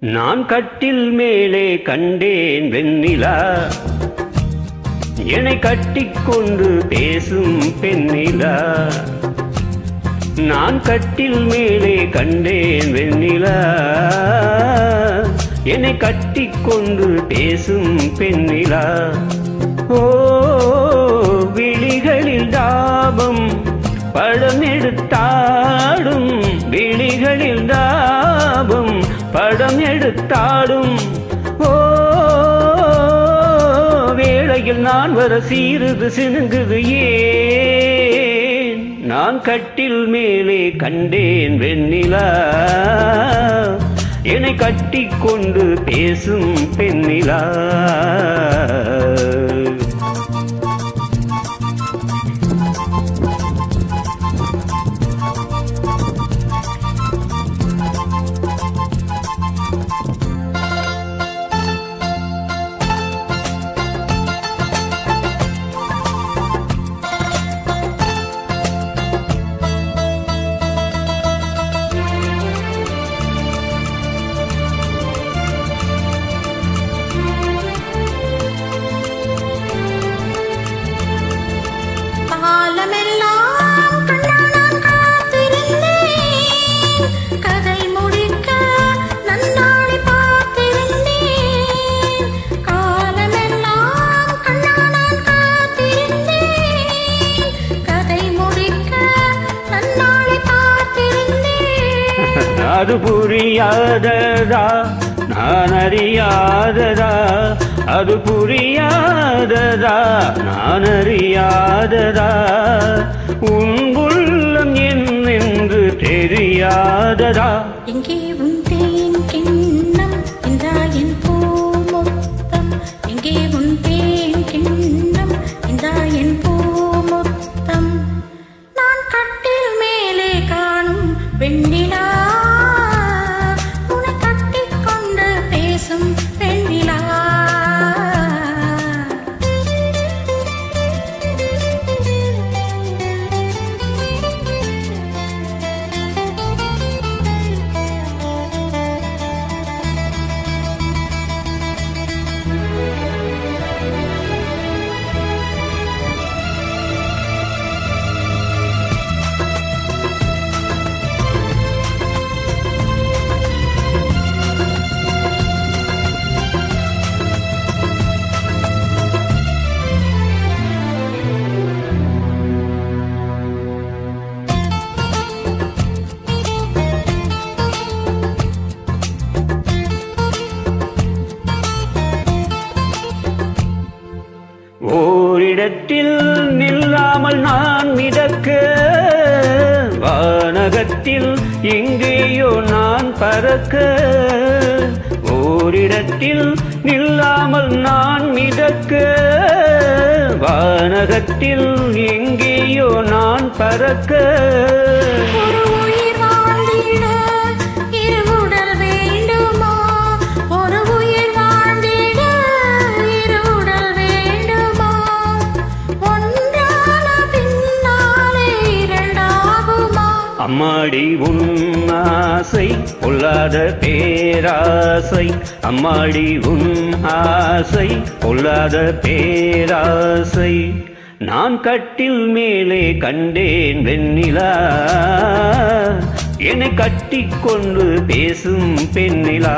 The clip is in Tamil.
நான் கட்டில் மேலே கண்டேன் வெண்ணிலா. என்னை கட்டிக்கொண்டு பேசும் பெண்ணிலா. நான் கட்டில் மேலே கண்டேன் வெண்ணிலா. என்னை கட்டிக்கொண்டு பேசும் பெண்ணிலா. ஓ விழிகளில் தாபம் படம் எடுத்தாடும் விழிகளில் தாபம் படம் எடுத்தாடும். ஓ வேளையில் நான் வர சீருது சினுங்குது ஏன்? நான் கட்டில் மேலே கண்டேன் வெண்ணிலா. என்னை கட்டிக்கொண்டு பேசும் பெண்ணிலா. அது புரியாததா? நான் அறியாததா? அது புரியாததா? நான் அறியாததா? உன்புள்ளம் உள்ளம் என்னென்று தெரியாததா? எங்கே உன் தேன் கிண்ணம் இந்தாயின் ஓரிடத்தில் நில்லாமல் நான் மிதக்க வானகத்தில் எங்கேயோ நான் பறக்க ஓரிடத்தில் நில்லாமல் நான் மிதக்க வானகத்தில் எங்கேயோ நான் பறக்க. அம்மாடி உன் ஆசை பொல்லாத பேராசை. அம்மாடி உன் ஆசை பொல்லாத பேராசை. நான் கட்டில் மேலே கண்டேன் வெண்ணிலா. என்னை கட்டிக்கொண்டு பேசும் பெண்ணிலா.